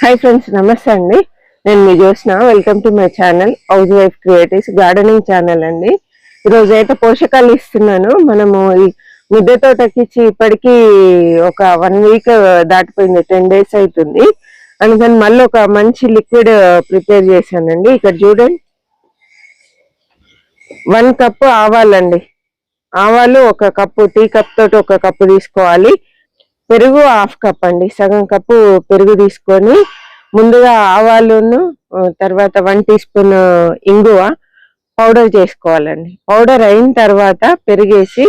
Hi friends నమస్తే అండి. నేను మీ Jyotsna. Welcome to my channel house wife creatives gardening channel అండి. ఈరోజు అయితే పోషకాలు ఇస్తున్నాను. మనము ఈ మిద్దె తోటకిచ్చి ఇప్పటికీ ఒక వన్ వీక్ దాటిపోయింది టెన్ డేస్ అవుతుంది అందుకని మళ్ళీ ఒక మంచి లిక్విడ్ ప్రిపేర్ చేశానండి. ఇక్కడ చూడండి. వన్ కప్ ఆవాలండి. ఆవాలు ఒక కప్పు టీ కప్ తోటి ఒక కప్పు తీసుకోవాలి. పెరుగు హాఫ్ కప్ అండి. సగం కప్పు పెరుగు తీసుకొని ముందుగా ఆవాలును తర్వాత వన్ టీ స్పూన్ ఇంగువ పౌడర్ చేసుకోవాలండి. పౌడర్ అయిన తర్వాత పెరిగేసి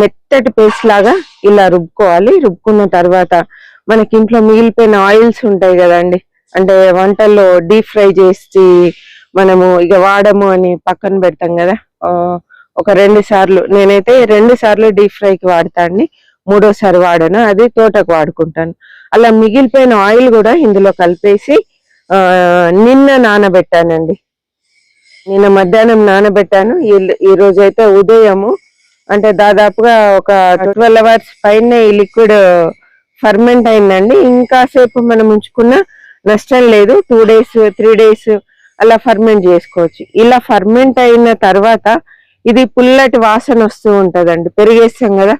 మెత్తటి పేస్ట్ లాగా ఇలా రుబ్బుకోవాలి. రుబ్బుకున్న తర్వాత మనకి ఇంట్లో మిగిలిపోయిన ఆయిల్స్ ఉంటాయి కదండి. అంటే వంటల్లో డీప్ ఫ్రై చేసి మనము ఇక వాడము అని పక్కన పెడతాం కదా. ఒక రెండు సార్లు నేనైతే రెండు సార్లు డీప్ ఫ్రైకి వాడతా అండి మూడోసారి వాడను. అది తోటకు వాడుకుంటాను. అలా మిగిలిపోయిన ఆయిల్ కూడా ఇందులో కలిపేసి నిన్న నానబెట్టానండి. నిన్న మధ్యాహ్నం నానబెట్టాను. ఈ- రోజైతే ఉదయము. అంటే దాదాపుగా ఒక ట్వెల్వ్ అవర్స్ పైన ఈ లిక్విడ్ ఫర్మెంట్ అయిందండి. ఇంకా సేపు మనం ఉంచుకున్న నష్టం లేదు. టూ డేస్ త్రీ డేస్ అలా ఫర్మెంట్ చేసుకోవచ్చు. ఇలా ఫర్మెంట్ అయిన తర్వాత ఇది పుల్లటి వాసన వస్తూ ఉంటదండి. పెరిగేస్తాం కదా.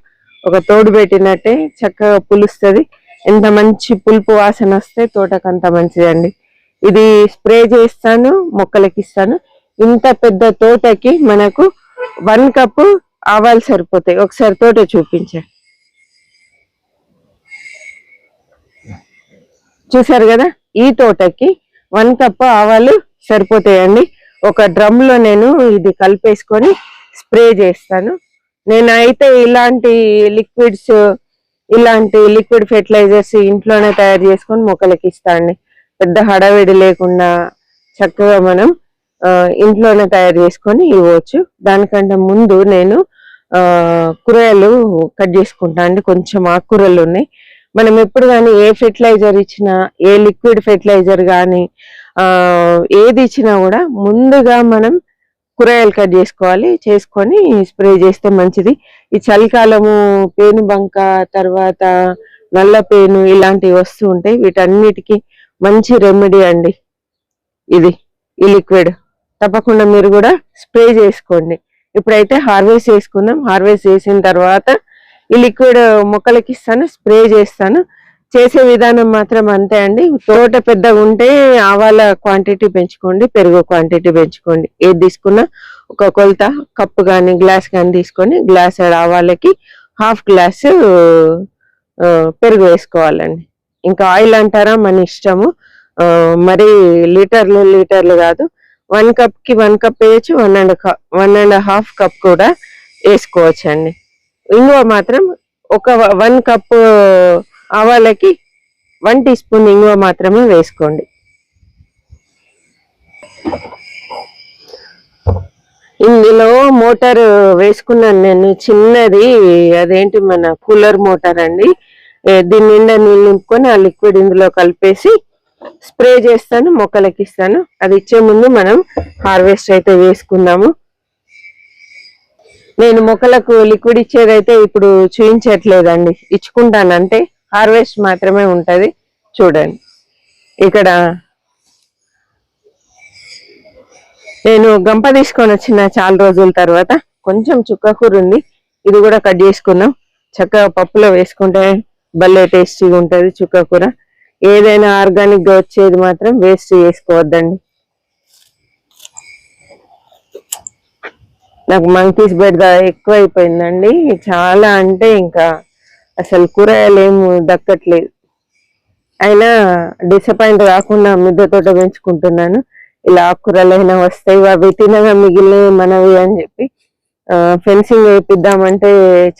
ఒక తోడు పెట్టినట్టే చక్కగా పులుస్తుంది. ఎంత మంచి పులుపు వాసన వస్తే తోటకు అంత మంచిదండి. ఇది స్ప్రే చేస్తాను మొక్కలకి ఇస్తాను. ఇంత పెద్ద తోటకి మనకు వన్ కప్ ఆవాలు సరిపోతాయి. ఒకసారి తోట చూపించా. చూసారు కదా? ఈ తోటకి వన్ కప్ ఆవాలు సరిపోతాయండి. ఒక డ్రమ్లో నేను ఇది కలిపేసుకొని స్ప్రే చేస్తాను. నేనైతే ఇలాంటి లిక్విడ్స్ ఇలాంటి లిక్విడ్ ఫెర్టిలైజర్స్ ఇంట్లోనే తయారు చేసుకొని మొక్కలకి ఇస్తాండి పెద్ద హడావిడి లేకుండా చక్కగా మనం ఇంట్లోనే తయారు చేసుకొని ఇవ్వచ్చు. దానికంటే ముందు నేను కూరలు కూరగాయలు కట్ చేసుకుంటా అండి. కొంచెం ఆకుకూరలు ఉన్నాయి. మనం ఎప్పుడు కానీ ఏ ఫెర్టిలైజర్ ఇచ్చినా ఏ లిక్విడ్ ఫెర్టిలైజర్ కానీ ఏది ఇచ్చినా కూడా ముందుగా మనం కూరగాయలు కట్ చేసుకోవాలి చేసుకొని స్ప్రే చేస్తే మంచిది. ఈ చలికాలము పేను బంక తర్వాత నల్ల పేను ఇలాంటివి వస్తూ ఉంటాయి. వీటన్నిటికీ మంచి రెమెడీ అండి ఇది ఈ లిక్విడ్ తప్పకుండా మీరు కూడా స్ప్రే చేసుకోండి. ఇప్పుడైతే హార్వెస్ట్ చేసుకుందాం. హార్వెస్ట్ చేసిన తర్వాత ఈ లిక్విడ్ మొక్కలకి ఇస్తాను స్ప్రే చేస్తాను. చేసే విధానం మాత్రం అంతే అండి. తోట పెద్దగా ఉంటే ఆవాల క్వాంటిటీ పెంచుకోండి పెరుగు క్వాంటిటీ పెంచుకోండి. ఏది తీసుకున్నా ఒక కొలత కప్పు కానీ గ్లాస్ కానీ తీసుకొని గ్లాస్ ఆవాలకి హాఫ్ గ్లాస్ పెరుగు వేసుకోవాలండి. ఇంకా ఆయిల్ అంటారా మన ఇష్టము. మరి లీటర్లు లీటర్లు కాదు. వన్ కప్కి వన్ కప్ వేయచ్చు one and one and half cup కూడా వేసుకోవచ్చు అండి ఇంగువ మాత్రం ఒక వన్ కప్ ఆవాలకి వన్ టీ స్పూన్ ఇంగువ మాత్రమే వేసుకోండి. ఇందులో మోటార్ వేసుకున్నాను నేను చిన్నది అదేంటి మన కూలర్ మోటార్ అండి. దీని నిండా నీళ్ళు నింపుకొని ఆ లిక్విడ్ ఇందులో కలిపేసి స్ప్రే చేస్తాను మొక్కలకి ఇస్తాను. అది ఇచ్చే ముందు మనం హార్వెస్ట్ అయితే వేసుకుందాము. నేను మొక్కలకు లిక్విడ్ ఇచ్చేదైతే ఇప్పుడు చూపించట్లేదండి ఇచ్చుకుంటానంటే హార్వెస్ట్ మాత్రమే ఉంటుంది. చూడండి. ఇక్కడ నేను గంప తీసుకొని వచ్చిన చాలా రోజుల తర్వాత కొంచెం చుక్క కూర ఉంది. ఇది కూడా కట్ చేసుకున్నాం. చక్కగా పప్పులో వేసుకుంటే భలే టేస్టీగా ఉంటుంది చుక్క కూర. ఏదైనా ఆర్గానిక్గా వచ్చేది మాత్రం వేస్ట్ చేసుకోవద్దండి. నాకు మంకీస్ బెడ్ ఎక్కువ అయిపోయిందండి చాలా అంటే ఇంకా అసలు కూరగాయలు ఏం దక్కట్లేదు. అయినా డిసప్పాయింట్ కాకుండా మిద్దె తోట పెంచుకుంటున్నాను. ఇలా ఆకుకూరలైనా వస్తాయి అవి తినగా మిగిలినవి మనవి అని చెప్పి ఫెన్సింగ్ వేయిద్దామంటే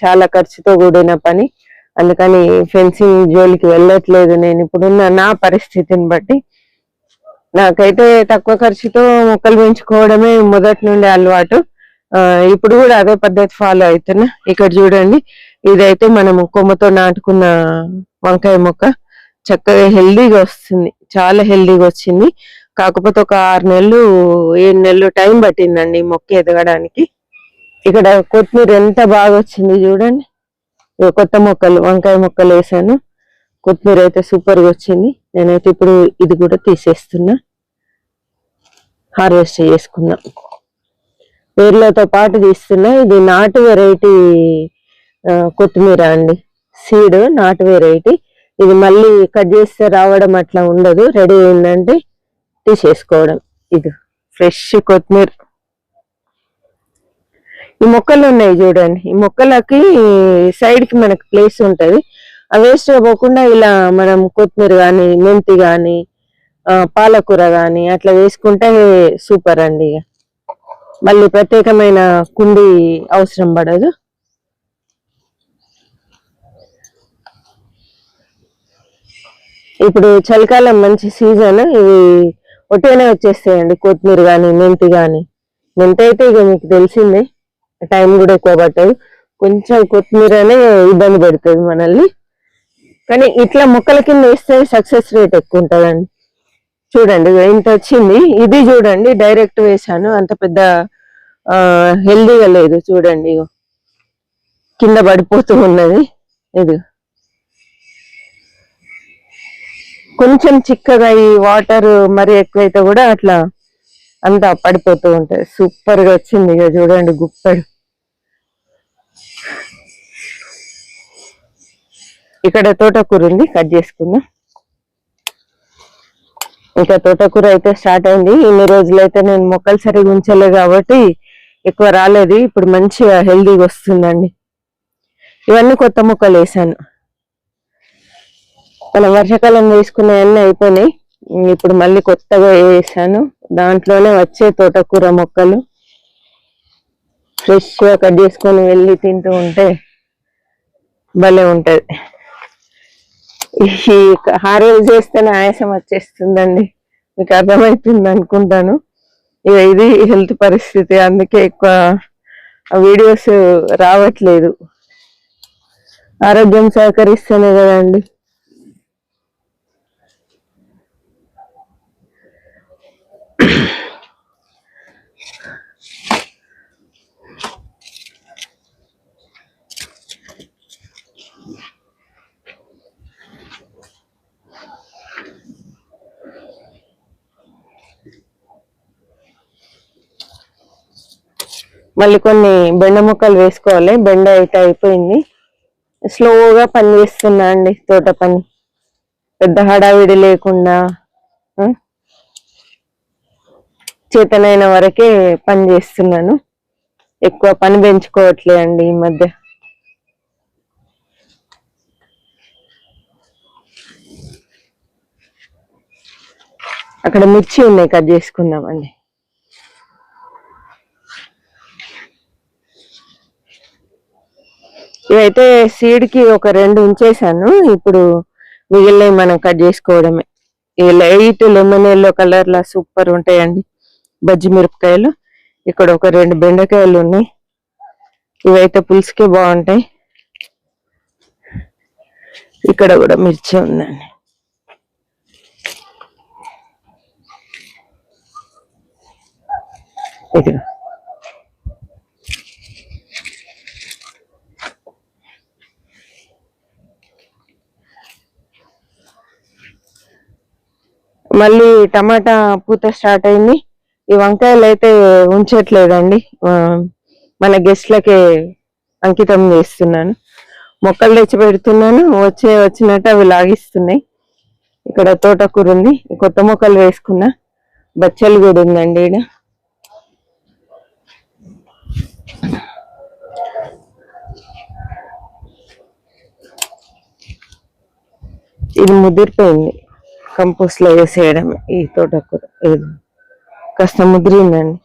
చాలా ఖర్చుతో కూడిన పని. అందుకని ఫెన్సింగ్ జోలికి వెళ్ళట్లేదు నేను ఇప్పుడున్న నా పరిస్థితిని బట్టి. నాకైతే తక్కువ ఖర్చుతో మొక్కలు పెంచుకోవడమే మొదటి నుండి అలవాటు. ఇప్పుడు కూడా అదే పద్ధతి ఫాలో అవుతున్నా. ఇక్కడ చూడండి ఇదైతే మనము కొమ్మతో నాటుకున్న వంకాయ మొక్క. చక్కగా హెల్దీగా వస్తుంది. చాలా హెల్దీగా వచ్చింది. కాకపోతే ఒక ఆరు నెలలు ఏడు నెలలు టైం పట్టిందండి మొక్క ఎదగడానికి. ఇక్కడ కొత్తిమీర ఎంత బాగా వచ్చింది చూడండి. కొత్త మొక్కలు వంకాయ మొక్కలు వేసాను. కొత్తిమీర అయితే సూపర్గా వచ్చింది. నేనైతే ఇప్పుడు ఇది కూడా తీసేస్తున్నా. హార్వెస్ట్ చేసుకున్నా. వేర్లతో పాటు తీస్తున్నా. ఇది నాటు వెరైటీ కొత్తిమీర అండి. సీడ్ నాటు వెరైటీ. ఇది మళ్ళీ కట్ చేస్తే రావడం అట్లా ఉండదు. రెడీ అయిందంటే తీసేసుకోవడం. ఇది ఫ్రెష్ కొత్తిమీర. ఈ మొక్కలు ఉన్నాయి చూడండి. ఈ మొక్కలకి సైడ్కి మనకు ప్లేస్ ఉంటుంది. ఆ వేస్ట్ పోకుండా ఇలా మనం కొత్తిమీర కానీ మెంతి కానీ పాలకూర కానీ అట్లా వేసుకుంటే సూపర్ అండి ఇక. మళ్ళీ ప్రత్యేకమైన కుండి అవసరం పడదు. ఇప్పుడు చలికాలం మంచి సీజన్ ఇవి ఒట్టిగానే వచ్చేస్తాయండి కొత్తిమీర కానీ మెంతి కానీ మెంతి అయితే ఇక మీకు తెలిసిందే టైం కూడా ఎక్కువ పట్టదు. కొంచెం కొత్తిమీరనే ఇబ్బంది పెడుతుంది మనల్ని. కానీ ఇట్లా మొక్కల కింద వేస్తే సక్సెస్ రేట్ ఎక్కువ ఉంటుందండి. చూడండి ఇంత వచ్చింది. ఇది చూడండి డైరెక్ట్ వేసాను అంత పెద్ద హెల్దీగా లేదు. చూడండి ఇగో. కింద పడిపోతూ ఉన్నది. ఇది. కొంచెం చిక్కగా ఈ వాటర్ మరి ఎక్కువైతే కూడా అట్లా అంతా పడిపోతూ ఉంటుంది. సూపర్గా వచ్చింది ఇక చూడండి గుప్పడు. ఇక్కడ తోటకూర ఉంది కట్ చేసుకుందాం. ఇంకా తోటకూర అయితే స్టార్ట్ అయింది. ఇన్ని రోజులు అయితే నేను మొక్కలు సరిగా ఉంచలే కాబట్టి ఎక్కువ రాలేదు. ఇప్పుడు మంచిగా హెల్దీగా వస్తుందండి. ఇవన్నీ కొత్త మొక్కలు వేసాను. మన వర్షాకాలం వేసుకున్నాయన్నీ అయిపోయినాయి. ఇప్పుడు మళ్ళీ కొత్తగా వేసాను. దాంట్లోనే వచ్చే తోటకూర మొక్కలు. ఫ్రెష్గా కట్ చేసుకొని వెళ్ళి తింటూ ఉంటే భలే ఉంటుంది. ఈ హార్వెస్ట్ చేస్తేనే ఆయాసం వచ్చేస్తుందండి. మీకు అర్థమవుతుంది అనుకుంటాను. ఇక ఇది హెల్త్ పరిస్థితి అందుకే ఎక్కువ వీడియోస్ రావట్లేదు. ఆరోగ్యం సహకరిస్తేనే కదండి. మళ్ళీ కొన్ని బెండ ముక్కలు వేసుకోవాలి. బెండ అయితే అయిపోయింది. స్లోగా పని చేస్తున్నా అండి తోట పని. పెద్ద హడావిడి లేకుండా చేతనైన వరకే పని చేస్తున్నాను. ఎక్కువ పని పెంచుకోవట్లే అండి ఈ మధ్య. అక్కడ మిర్చి ఉన్నాయి కట్ చేసుకుందామండి. ఇవైతే సీడ్కి ఒక రెండు ఉంచేసాను. ఇప్పుడు మిగిలినవి మనం కట్ చేసుకోవడమే. ఈ లైట్ లెమన్ ఎల్లో కలర్ లా సూపర్ ఉంటాయండి బజ్జి మిరపకాయలు. ఇక్కడ ఒక రెండు బెండకాయలు ఉన్నాయి. ఇవైతే పులుసుకే బాగుంటాయి. ఇక్కడ కూడా మిర్చి ఉందండి. మళ్ళీ టమాటా పూత స్టార్ట్ అయింది. ఈ వంకాయలు అయితే ఉంచట్లేదండి. మన గెస్ట్లకే అంకితం చేస్తున్నాను. మొక్కలు తెచ్చి పెడుతున్నాను వచ్చే వచ్చినట్టు అవి లాగిస్తున్నాయి. ఇక్కడ తోటకూర ఉంది. కొత్త మొక్కలు వేసుకున్నా. బచ్చలు కూడా ఉందండి ఈడ. ఇది ముదిరిపోయింది. కంపోస్ట్లో వేసేయడం ఈ తోటకూర. ఇది కాస్త ముదిరిందండి.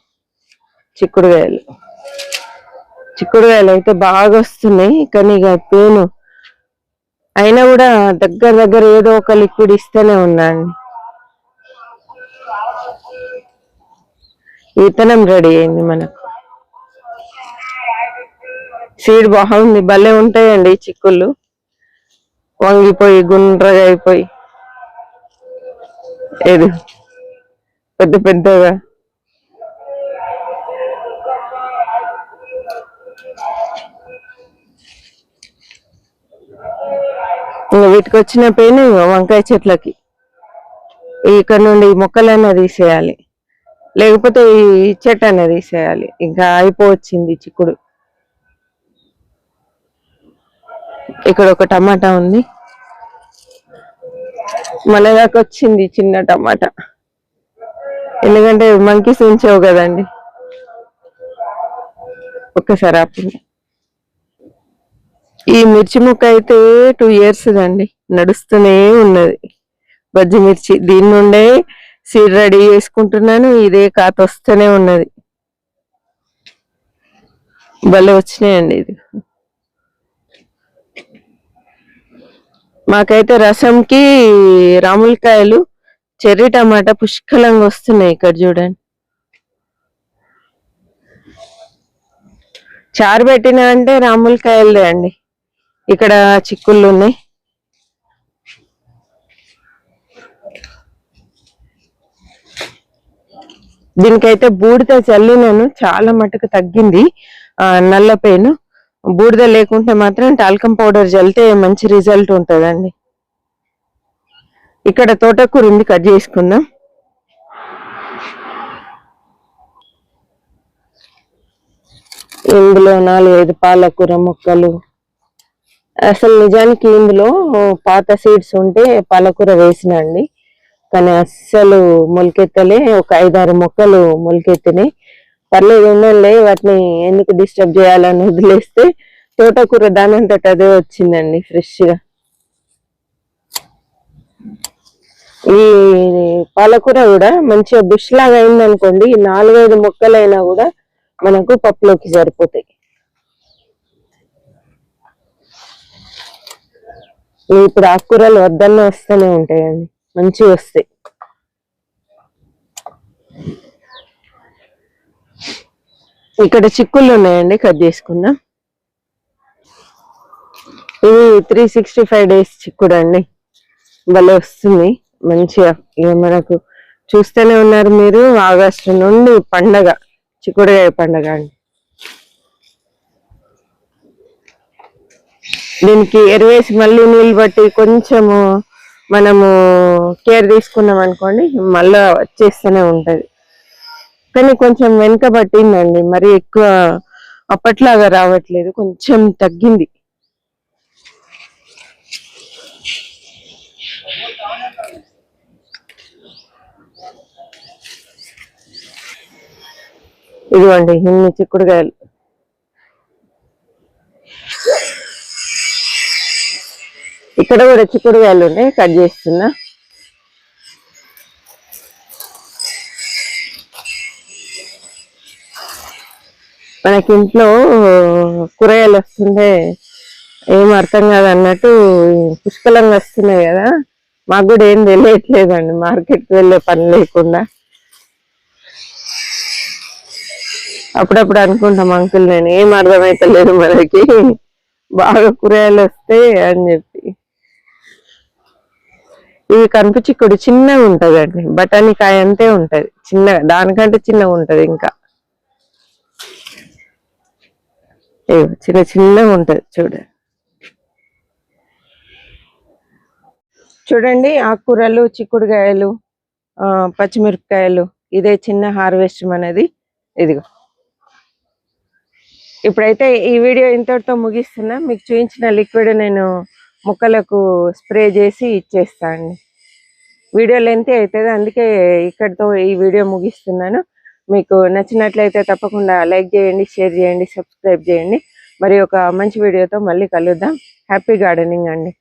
చిక్కుడుకాయలు. చిక్కుడుకాయలు అయితే బాగా వస్తున్నాయి కానీ ఇక పేను అయినా కూడా దగ్గర దగ్గర ఏదో ఒక లిక్విడ్ ఇస్తూనే ఉన్నాండి విత్తనం రెడీ అయింది మనకు. సీడ్ బాగుంది భలే ఉంటాయండి చిక్కుళ్ళు. వంగిపోయి గుండ్రగా అయిపోయి. ఏది? పెద్ద పెద్దగా? ఇంకా వీటికి వచ్చిన పెయిన్ వంకాయ చెట్లకి. ఇక్కడ నుండి ఈ మొక్కలన్నా తీసేయాలి. లేకపోతే ఈ చెట్టు అన్న తీసేయాలి. ఇంకా అయిపోవచ్చింది చిక్కుడు. ఇక్కడ ఒక టమాటా ఉంది. మన దాకా వచ్చింది చిన్న టమాటా. ఎందుకంటే మంకీస్ ఉంచావు కదండి. ఒక్కసారి ఆపండి ఈ మిర్చి ముక్క అయితే టూ ఇయర్స్ అండి నడుస్తూనే ఉన్నది. బజ్జి మిర్చి దీని నుండే సీడ్ రెడీ చేసుకుంటున్నాను ఇదే కాత వస్తూనే ఉన్నది. భలే వచ్చినాయండి ఇది. మాకైతే రసంకి రాములకాయలు చెర్రీ టమాటా పుష్కలంగా వస్తున్నాయి ఇక్కడ చూడండి. చారు పెట్టిన అంటే రాములకాయలదే అండి. ఇక్కడ చిక్కుళ్ళు ఉన్నాయి. దీనికైతే బూడిద చల్లినాను చాలా మటుకు తగ్గింది. నల్ల పెయిన్ బూడిద లేకుంటే మాత్రం టాల్కమ్ పౌడర్ చల్లితే మంచి రిజల్ట్ ఉంటుందండి. ఇక్కడ తోటకూర ఉంది కట్ చేసుకుందాం. ఇందులో నాలుగైదు పాలకూర ముక్కలు. అసలు నిజానికి ఇందులో పాత సీడ్స్ ఉంటే పాలకూర వేసిన అండి కానీ అస్సలు మొలకెత్తలే ఒక ఐదారు మొక్కలు మొలకెత్తినాయి. పర్లేదు ఉండండి వాటిని ఎందుకు డిస్టర్బ్ చేయాలని వదిలేస్తే తోటకూర దానంతట అదే వచ్చిందండి ఫ్రెష్గా ఈ పాలకూర కూడా మంచిగా బుష్ లాగా అయింది అనుకోండి ఈ నాలుగైదు మొక్కలైనా కూడా మనకు పప్పులోకి సరిపోతాయి. ఇప్పుడు ఆకుకూరలు వద్దన్న వస్తూనే ఉంటాయండి మంచిగా వస్తాయి. ఇక్కడ చిక్కుళ్ళు ఉన్నాయండి కట్ చేసుకుందాం. ఇది త్రీ సిక్స్టీ ఫైవ్ డేస్ చిక్కుడు అండి. భలే వస్తుంది. మంచిగా ఇక మనకు చూస్తూనే ఉన్నారు మీరు ఆగస్టు నుండి పండగ చిక్కుడుగాయ పండగ అండి. దీనికి ఎరువేసి మళ్ళీ నీళ్ళు బట్టి కొంచెము మనము కేర్ తీసుకున్నాం అనుకోండి మళ్ళీ వచ్చేస్తూనే ఉంటుంది. కానీ కొంచెం వెనుక పట్టిందండి. మరి ఎక్కువ అప్పట్లాగా రావట్లేదు. కొంచెం తగ్గింది. ఇదిగోండి ఇన్ని చిక్కుడుకాయలు. ఇక్కడ కూడా చిక్కుడుకాయలు ఉన్నాయి. కట్ చేస్తున్నా. నాకు ఇంట్లో కూరగాయలు వస్తుంటే ఏం అర్థం కాదు అన్నట్టు పుష్కలంగా వస్తున్నాయి కదా. మాకు కూడా ఏం తెలియట్లేదండి మార్కెట్కి వెళ్ళే పని లేకుండా. అప్పుడప్పుడు అనుకుంటాం అంకుల్ నేను ఏం అర్థమైతలేదు మనకి. బాగా కూరగాయలు వస్తాయి అని చెప్పి. ఇవి కనిపించి చిక్కుడు చిన్నగా ఉంటుందండి బఠానీ కాయ అంతే ఉంటుంది చిన్నగా దానికంటే చిన్నగా ఉంటుంది ఇంకా. చిన్న చిన్నగా ఉంటుంది చూడండి చూడండి ఆకుకూరలు చిక్కుడుకాయలు పచ్చిమిరపకాయలు ఇదే చిన్న హార్వెస్ట్ అనేది ఇదిగో. ఇప్పుడైతే ఈ వీడియో ఇంతటితో ముగిస్తున్నా. మీకు చూపించిన లిక్విడ్ నేను మొక్కలకు స్ప్రే చేసి ఇచ్చేస్తా అండి వీడియో లెంత్ అవుతుంది అందుకే ఇక్కడితో ఈ వీడియో ముగిస్తున్నాను. మీకు నచ్చినట్లయితే తప్పకుండా లైక్ చేయండి షేర్ చేయండి సబ్స్క్రైబ్ చేయండి. మరి ఒక మంచి వీడియోతో మళ్ళీ కలుద్దాం. హ్యాపీ గార్డెనింగ్ అండి.